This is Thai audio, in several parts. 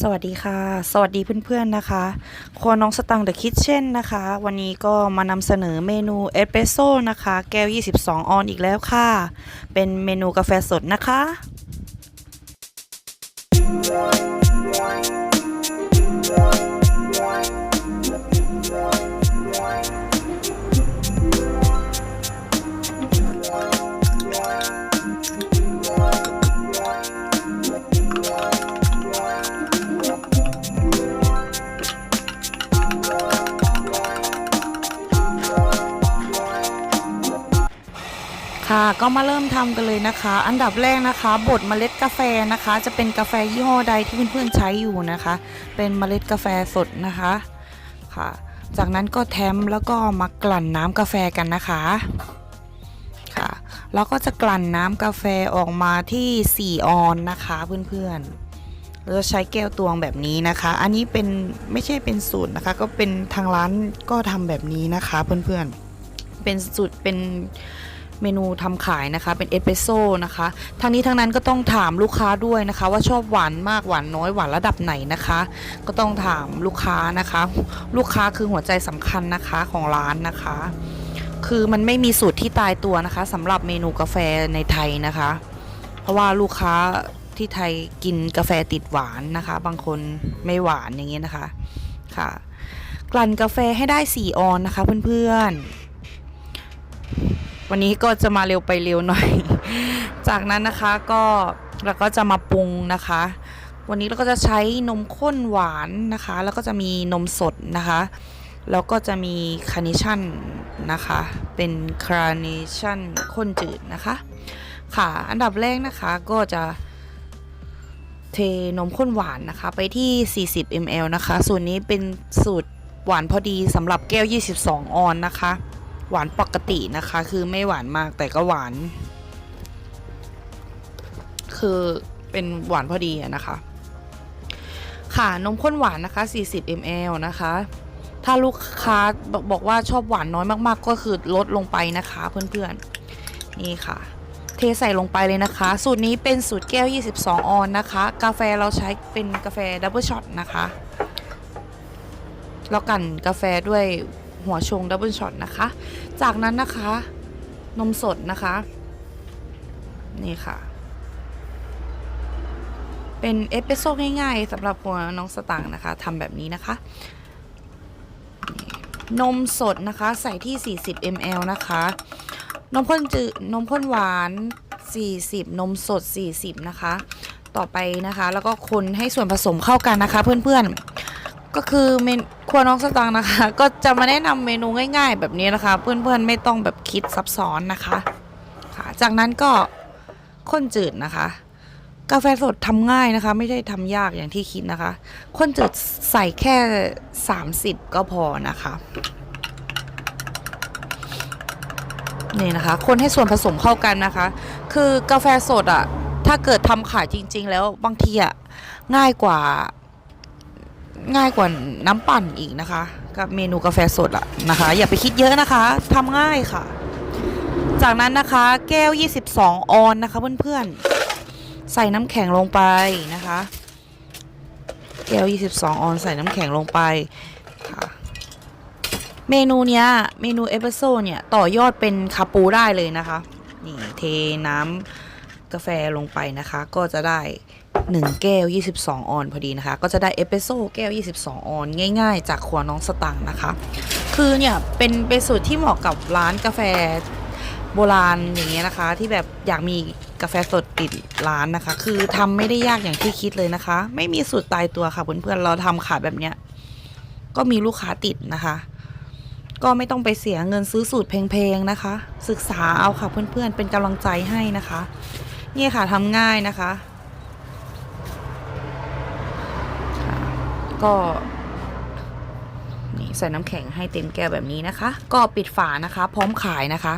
สวัสดีค่ะ สวัสดีเพื่อนๆนะคะ ครัวน้องสตังเดอะคิทเช่นนะคะ วันนี้ก็มานำเสนอเมนูเอสเปรสโซ่นะคะ แก้ว 22 ออนอีกแล้วค่ะ เป็นเมนูกาแฟสดนะคะ ก็มาเริ่มทำกันเลยนะคะ อันดับแรกนะคะบดเมล็ดกาแฟนะคะ จะเป็นกาแฟยี่ห้อใดที่เพื่อนๆใช้อยู่นะคะ เป็นเมล็ดกาแฟสดนะคะค่ะ จากนั้นก็แทมแล้วก็มากลั่นน้ำกาแฟกันนะคะค่ะแล้วก็จะกลั่นน้ำกาแฟออกมาที่ 4 ออนนะคะเพื่อนๆเราจะใช้แก้วตวงแบบนี้นะคะ อันนี้เป็นไม่ใช่เป็นสูตรนะคะ ก็เป็นทางร้านก็ทำแบบนี้นะคะเพื่อนๆเป็นสูตรเป็น เมนูทำขายนะคะ เป็นเอสเปรสโซ่นะคะทั้งนี้ทั้งนั้นก็ต้องถามลูกค้าด้วยนะคะ ว่าชอบหวานมากหวานน้อยหวานระดับไหนนะคะ ก็ต้องถามลูกค้านะคะ ลูกค้าคือหัวใจสำคัญนะคะของร้านนะคะ คือมันไม่มีสูตรที่ตายตัวนะคะสำหรับเมนูกาแฟในไทยนะคะ เพราะว่าลูกค้าที่ไทยกินกาแฟติดหวานนะคะ บางคนไม่หวานอย่างเงี้ยนะคะค่ะ กลั่นกาแฟให้ได้ 4 ออนนะคะเพื่อนๆ วันนี้ก็จะมาเร็วไปเร็วหน่อย จากนั้นนะคะก็เราก็จะมาปรุงนะคะ วันนี้เราก็จะใช้นมข้นหวานนะคะ แล้วก็จะมีนมสดนะคะ แล้วก็จะมีคาร์เนชั่นนะคะ เป็นคาร์เนชั่นข้นจืดนะคะ ค่ะ อันดับแรกนะคะก็จะเทนมข้นหวานนะคะ ไปที่ 40 ml นะคะ ส่วนนี้เป็นสูตรหวานพอดีสำหรับแก้ว 22 ออนนะคะ หวานปกตินะคะ คือไม่หวานมากแต่ก็หวาน คือเป็นหวานพอดีนะคะ ค่ะนมข้นหวานนะคะ 40 ml นะคะ ถ้าลูกค้าบอกว่าชอบหวานน้อยมาก ๆ ก็คือลดลงไปนะคะ เพื่อนๆ นี่ค่ะ เทใส่ลงไปเลยนะคะ สูตรนี้เป็นสูตรแก้ว 22 ออนนะคะ กาแฟเราใช้เป็นกาแฟดับเบิลช็อตนะคะ แล้วกันกาแฟด้วย หัวชงดับเบิลช็อตนะคะ จากนั้นนะคะ นมสดนะคะ นี่ค่ะ เป็นเอสเปรสโซ่ง่ายๆสำหรับหัวน้องสตางค์นะคะทำแบบนี้นะคะ นมสดนะคะใส่ที่ 40 ml นะคะ นมข้นจืดนมข้นหวาน 40 นมสด 40 นะคะ ต่อไปนะคะ แล้วก็คนให้ส่วนผสมเข้ากันนะคะเพื่อนๆ ก็คือเมนครัวน้องสตางนะคะ ก็จะมาแนะนำเมนูง่าย ๆ แบบนี้นะคะ เพื่อนๆไม่ต้องแบบคิดซับซ้อนนะคะค่ะจากนั้นก็ข้นจืดนะคะ กาแฟสดทำง่ายนะคะ ไม่ได้ทำยากอย่างที่คิดนะคะข้นจืดใส่แค่ 30 ก็พอนะคะนี่นะคะ คนให้ส่วนผสมเข้ากันนะคะ คือกาแฟสดอะ่ะ ถ้าเกิดทำขายจริง ๆ แล้วบางทีอะ่ะง่ายกว่า ง่ายกว่าน้ำปั่นอีกนะคะ กับเมนูกาแฟสดอะนะคะ อย่าไปคิดเยอะนะคะทำง่ายค่ะ จากนั้นนะคะแก้ว 22 ออนนะคะเพื่อนๆ ใส่น้ำแข็งลงไปนะคะ แก้ว 22 ออนใส่น้ำแข็งลงไปค่ะเมนูเนี้ยเมนูเอสเปรสโซ่เนี่ย ต่อยอดเป็นคาปูได้เลยนะคะ นี่เทน้ำกาแฟลงไปนะคะ ก็จะได้ 1 แก้ว 22 ออนพอดีนะคะ ก็จะได้เอสเปรสโซ่แก้ว 22 ออน ง่าย ๆ จากครัวน้องสตังค์นะคะ คือเนี่ยเป็นเป็นสูตรที่เหมาะกับร้านกาแฟโบราณอย่างเงี้ยนะคะ ที่แบบอยากมีกาแฟสดติดร้านนะคะ คือทำไม่ได้ยากอย่างที่คิดเลยนะคะ ไม่มีสูตรตายตัวค่ะเพื่อนๆเราทำขายแบบเนี้ยก็มีลูกค้าติดนะคะ ก็ไม่ต้องไปเสียเงินซื้อสูตรเพงๆนะคะ ศึกษาเอาค่ะเพื่อนๆเป็นกำลังใจให้นะคะ นี่ค่ะทำง่ายนะคะ ก็นี่ใส่น้ำแข็งให้เต็มแก้วแบบนี้นะคะ ก็ปิดฝานะคะ พร้อมขายนะคะ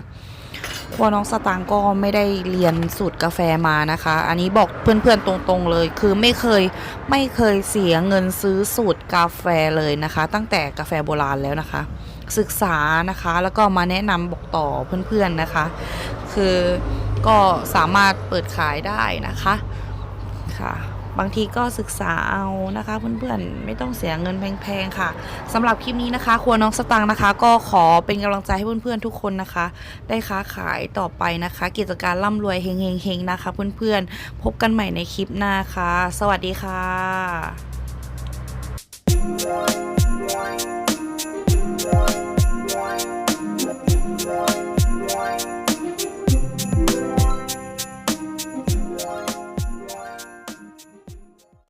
ครัวน้องสตางค์ก็ไม่ได้เรียนสูตรกาแฟมานะคะ อันนี้บอกเพื่อนๆตรงๆเลย คือไม่เคยไม่เคยเสียเงินซื้อสูตรกาแฟเลยนะคะ ตั้งแต่กาแฟโบราณแล้วนะคะ ศึกษานะคะแล้วก็มาแนะนำบอกต่อเพื่อนๆนะคะ คือก็สามารถเปิดขายได้นะคะค่ะ บางทีก็ศึกษาเอานะคะเพื่อนๆไม่ต้องเสียเงินแพงๆค่ะสำหรับคลิปนี้นะคะ ครัวน้องสตังนะคะ ก็ขอเป็นกำลังใจให้เพื่อนๆทุกคนนะคะ ได้ค้าขายต่อไปนะคะ กิจการร่ำรวยเฮงๆๆนะคะ เพื่อนๆพบกันใหม่ในคลิปหน้าค่ะ สวัสดีค่ะ